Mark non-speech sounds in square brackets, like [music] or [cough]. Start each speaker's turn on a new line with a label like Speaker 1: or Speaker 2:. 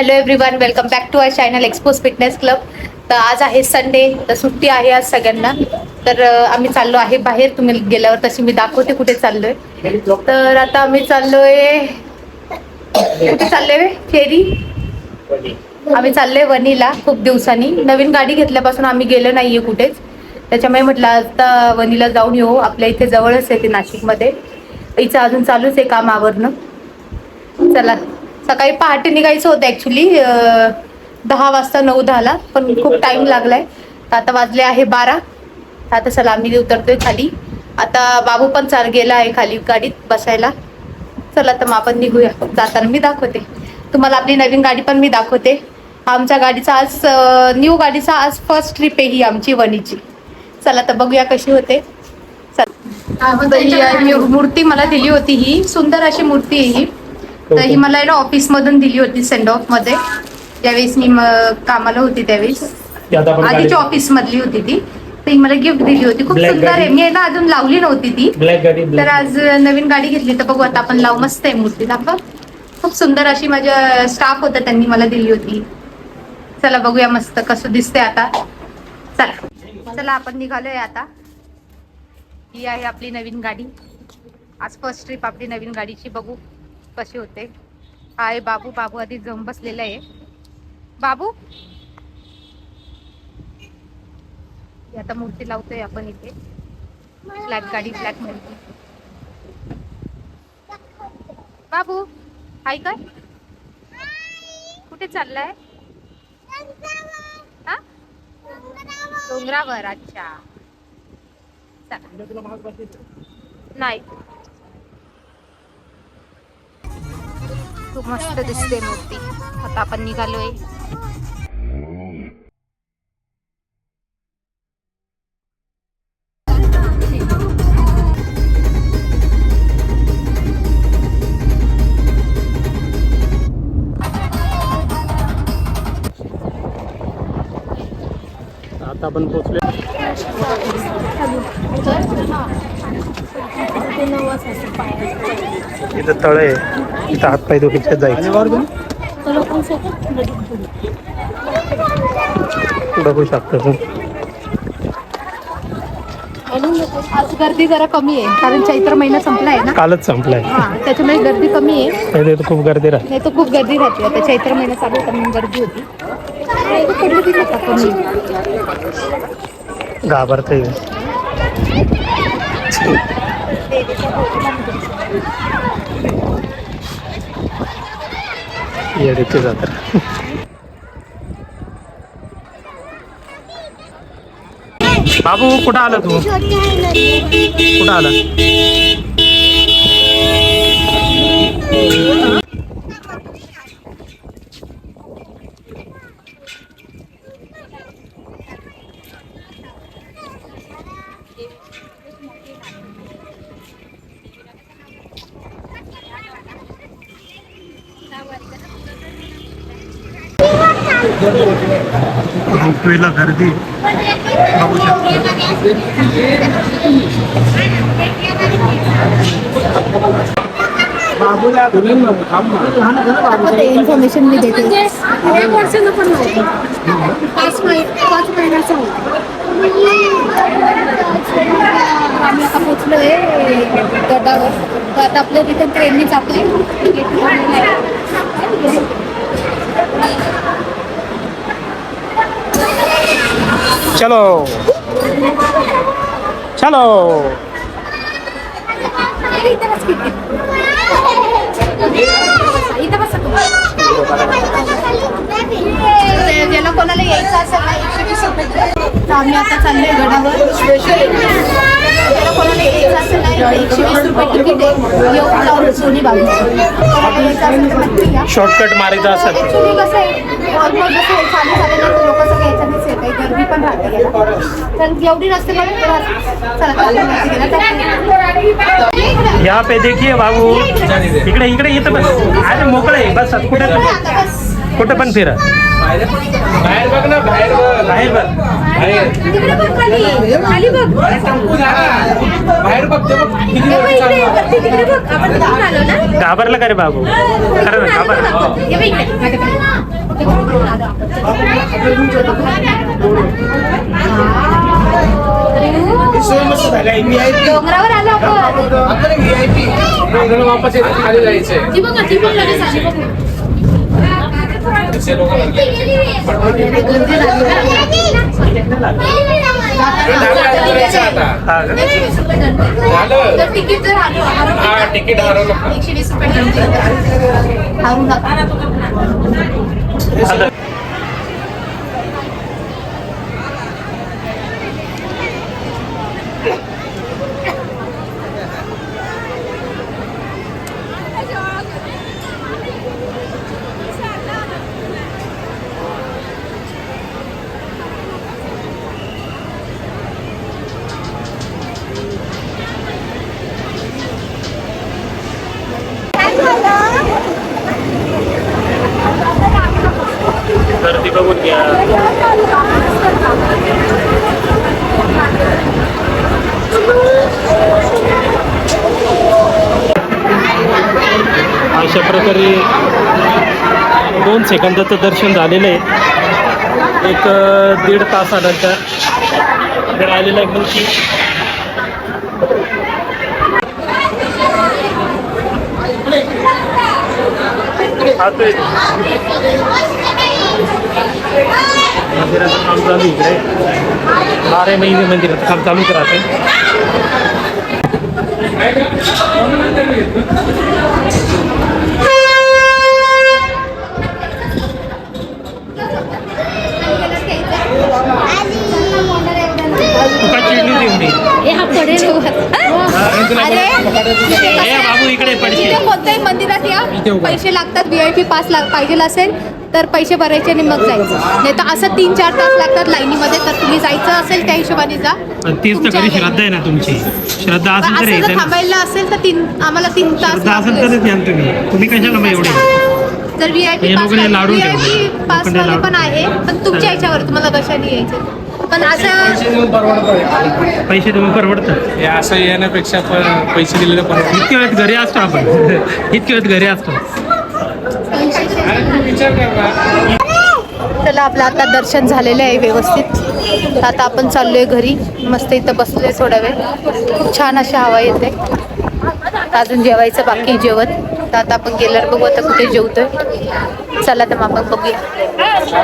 Speaker 1: Hello everyone welcome back to I channel expose fitness club तर आज आहे Sunday तर सुट्टी आहे आज सगळ्यांना. तर आम्ही चाललो आहे बाहेर. तुम्ही गेल्यावर तशी मी दाखवते कुठे चाललोय. तर आता आम्ही चाललोय कुठे चाललोय फेरी? आम्ही चाललोय वनीला खूप दिवसांनी. नवीन गाडी घेतल्यापासून आम्ही गेलो नाहीये कुठेच. त्याच्यामुळे म्हटलं आता वनीला जाऊन येऊ. आपल्या इथे जवळच आहे ते नाशिकमध्ये. इथं अजून चालूच आहे काम आवरणं. चला. सकाळी पहाटे निघायचं होतं ऍक्च्युली दहा वाजता नऊ दहाला पण खूप टाइम लागलाय. तर आता वाजले आहे बारा. आता चला आम्ही उतरतोय खाली. आता बाबू पण चाल गेला आहे खाली गाडीत बसायला. चला तर मग आपण निघूया. जाताना मी दाखवते. तुम्हाला आपली नवीन गाडी पण मी दाखवते. आमच्या गाडीचा आज न्यू गाडीचा आज फर्स्ट ट्रिप आहे ही आमची वणीची. चला तर बघूया कशी होते. मूर्ती मला दिली होती ही. सुंदर अशी मूर्ती आहे ही. तर ही मला ना ऑफिस मधून दिली होती सेंड ऑफमध्ये. ज्यावेळेस मी कामाला होती त्यावेळेस. आधीच्या ऑफिस मधली होती ती. तर ही मला गिफ्ट दिली होती. खूप सुंदर आहे. मी ना अजून लावली नव्हती ती. तर आज नवीन गाडी घेतली. तर बघू आता आपण लावू. मस्त आहे मूर्ती. दाखव. खूप सुंदर अशी माझ्या स्टाफ होता त्यांनी मला दिली होती. चला बघूया मस्त कसं दिसतंय आता. चला. चला आपण निघालोय आता. ही आहे आपली नवीन गाडी. आज फर्स्ट ट्रिप आपली नवीन गाडीची. बघू. कशी होते? हा आहे बाबू बाबू आधी जम बसलेला आहे. बाबू? आता मूर्ती लावतोय आपण इथे. ब्लॅक गाडी ब्लॅक मूर्ती बाबू हाय काय? कुठे चाललाय? हा? डोंगरावर अच्छा. नाही. खूप मस्त दिसते मूर्ती. आता आपण निघालोय.
Speaker 2: आता आपण पोहोचले. इथं तळ आहे. इथं हातपाय दोघीच्या जायचं. बघू शकतो तू.
Speaker 1: आज गर्दी जरा कमी आहे कारण चैत्र महिना संपला आहे ना.
Speaker 2: कालच संपलाय.
Speaker 1: हा त्याच्यामुळे गर्दी कमी आहे.
Speaker 2: तर खूप गर्दी राहते.
Speaker 1: नाही तर खूप गर्दी राहते. आता चैत्र महिना चालू होता म्हणून गर्दी होती. आता पडली ती आता कमी
Speaker 2: घाबरते येडीचे जात्रा. बाबू कुठं आला तू? कुठं आला? रोपवेला गर्दी. बघू शकतो.
Speaker 1: इन्फॉर्मेशन मी देते.
Speaker 3: एक वर्षानं पण पाच महिने पाच महिन्याचं
Speaker 1: आम्ही आता पोचलोय गडावर तर आता आपल्या तिथे ट्रेनने जातोय.
Speaker 2: चलो। चलो।
Speaker 1: ज्याला कोणाला यायचं असेल ना एकशे वीस रुपये तर आम्ही आता चाललोय गडावर ज्याला कोणाला यायचं असेल ना एकशे वीस रुपये तिकीट आहे. येऊन जाऊन सोनी बाबू कोणाला यायचं असेल तर नक्की या.
Speaker 2: शॉर्टकट मारायचा असेल.
Speaker 1: ऍक्च्युली कसं आहे? ऑलमोस्ट जसं चालू झाल्यानंतर लोक येत आहे पण राहते याला तर एवढी पण चला
Speaker 2: यहाँ पे देखिए बाबू. इकडे इकडे इथं बस. अरे मोकळे बस कुठे
Speaker 1: बस.
Speaker 2: कुठं पण फिरा.
Speaker 4: बाहेर बघ ना बाहेर बघ. बाहेर बघ. बाहेर बाहेर बघ ते बघ किती
Speaker 3: हे बघ
Speaker 4: वरती
Speaker 3: इकडे
Speaker 4: चालू आहे.
Speaker 3: वरती तिकडे बघ आपण तिकडून आलो ना
Speaker 2: घाबरला का रे बाबू खरं ना घाबरला
Speaker 3: हे बघ इकडे माझ्याकडे.
Speaker 4: सोय मस्त झाली आहे. VIP.
Speaker 3: डोंगरावर आलो आपण
Speaker 4: आपल्याला VIP. आपल्याला वापस येतं खाली जायचंय
Speaker 3: ती बघ ती पण लगेच आली बघ
Speaker 4: दुसऱ्या लोकांना करायचं आता
Speaker 2: हा का?
Speaker 4: झालं
Speaker 3: तर तिकीट जर आलो
Speaker 4: हा तिकीट हरवलं का?
Speaker 3: एकशे वीस रुपये
Speaker 1: हारू नका
Speaker 2: आलं. अशा प्रकारे दोन सेकंदाचं दर्शन झालेलं आहे. एक दीड तासानंतर इकडे आलेलं आहे आता येतो. मंदिराचं काम चालू इकडे. बारा महिने मंदिराचं काम चालूच राहते तुका चिडली होती एवढी
Speaker 3: हे हा? पडेल
Speaker 1: अरे
Speaker 2: ए बाबू इकडे पडशील.
Speaker 1: तिथे कोणत्याही मंदिरात या.
Speaker 2: इथे उभा.
Speaker 1: पैसे लागतात व्हीआयपी पास लाग पाहिजे असेल तर पैसे भरायचे आणि मग जायचं. नाही तर असं तीन चार तास लागतात लाईनीमध्ये तर तुम्ही जायचं असेल त्या हिशोबाने जा.
Speaker 2: पण तीच तर
Speaker 1: तुमच्या
Speaker 2: खरी
Speaker 1: ह्याने.
Speaker 2: श्रद्धा आहे ना तुमची. श्रद्धा असेल तर
Speaker 1: असं
Speaker 2: यायचं
Speaker 1: जर
Speaker 2: ना.
Speaker 1: थांबायला असेल तर तीन आम्हाला तीन तास
Speaker 2: श्रद्धा असेल
Speaker 1: लागले.
Speaker 2: तरच याल तुम्ही. तुम्ही कशाला मग एवढे?
Speaker 1: जर व्हीआयपी
Speaker 2: हे
Speaker 1: पास व्हीआयपी
Speaker 2: ठेवले.
Speaker 1: पास
Speaker 2: लोकांनी
Speaker 1: वाले
Speaker 2: लाडून
Speaker 1: पण आहे. पण तुमच्या याच्यावर तुम्हाला कशाने यायचं पण असं
Speaker 4: पैसे देऊन परवडतं
Speaker 2: पैसे तुम्ही परवडतं?
Speaker 4: हे असं येण्यापेक्षा पण पैसे दिलेले परवडतं
Speaker 2: इतक्या वेळेत घरी असतो आपण. [laughs] इतक्या वेळेत घरी असतो.
Speaker 4: विचार कर.
Speaker 1: चला आपलं आता दर्शन झालेलं आहे व्यवस्थित. तर आता आपण चाललोय घरी. मस्त इथं बसलोय थोडा वेळ. खूप छान अशी हवा येते. तर अजून जेवायचं बाकी जेवण. तर आता आपण गेल्यावर बघू आता कुठे जेवतोय. चला तर मग आपण बघूया.